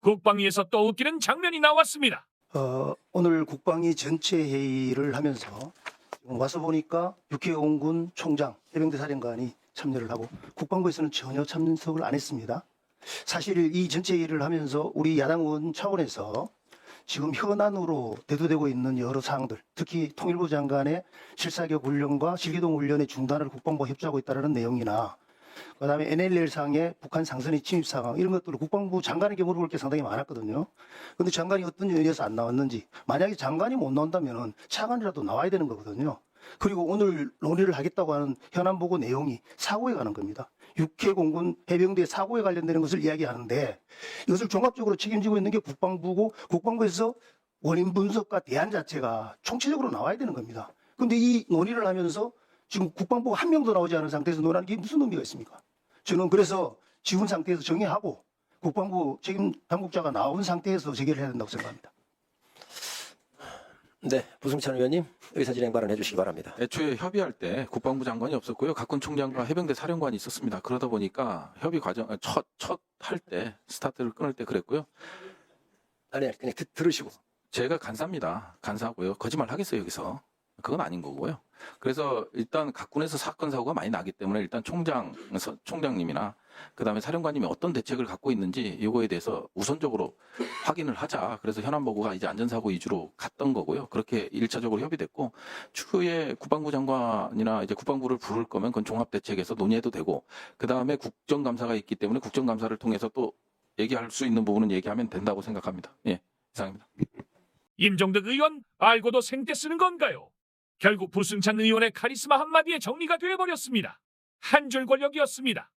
국방위에서 또 웃기는 장면이 나왔습니다. 어, 오늘 국방위 전체 회의를 하면서 와서 보니까 육해공군 총장, 해병대 사령관이 참여를 하고 국방부에서는 전혀 참석을 안 했습니다. 사실 이 전체 회의를 하면서 우리 야당 의원 차원에서 지금 현안으로 대두되고 있는 여러 사항들, 특히 통일부 장관의 실사격 훈련과 실기동 훈련의 중단을 국방부가 협조하고 있다는 내용이나 그다음에 NLL 상의 북한 상선의 침입 상황 이런 것들을 국방부 장관에게 물어볼 게 상당히 많았거든요. 근데 장관이 어떤 연유에서 안 나왔는지 만약에 장관이 못 나온다면은 차관이라도 나와야 되는 거거든요. 그리고 오늘 논의를 하겠다고 하는 현안 보고 내용이 사고에 관한 겁니다. 육해 공군 해병대 사고에 관련되는 것을 이야기하는데 이것을 종합적으로 책임지고 있는 게 국방부고 국방부에서 원인 분석과 대안 자체가 총체적으로 나와야 되는 겁니다. 근데 이 논의를 하면서 지금 국방부가 한 명도 나오지 않은 상태에서 논하는 게 무슨 의미가 있습니까? 저는 그래서 지원 상태에서 정의하고 국방부 책임 당국자가 나온 상태에서 재개를 해야 된다고 생각합니다. 네, 부승찬 의원님 의사진행 발언해 주시기 바랍니다. 애초에 협의할 때 국방부 장관이 없었고요. 각군 총장과 해병대 사령관이 있었습니다. 그러다 보니까 협의 과정 첫 첫 할 때 스타트를 끊을 때 그랬고요. 아니, 그냥 듣, 들으시고. 제가 간사입니다. 간사고요. 거짓말 하겠어요 여기서. 그건 아닌 거고요. 그래서 일단 각군에서 사건 사고가 많이 나기 때문에 일단 총장 서- 총장님이나 그다음에 사령관님이 어떤 대책을 갖고 있는지 이거에 대해서 우선적으로 확인을 하자. 그래서 현안 보고가 이제 안전사고 위주로 갔던 거고요. 그렇게 일차적으로 협의됐고 추후에 국방부 장관이나 이제 국방부를 부를 거면 그건 종합대책에서 논의해도 되고 그다음에 국정감사가 있기 때문에 국정감사를 통해서 또 얘기할 수 있는 부분은 얘기하면 된다고 생각합니다. 예, 이상입니다. 임종덕 의원 알고도 생떼 쓰는 건가요? 결국 부승찬 의원의 카리스마 한마디에 정리가 돼버렸습니다. 한 줄 권력이었습니다.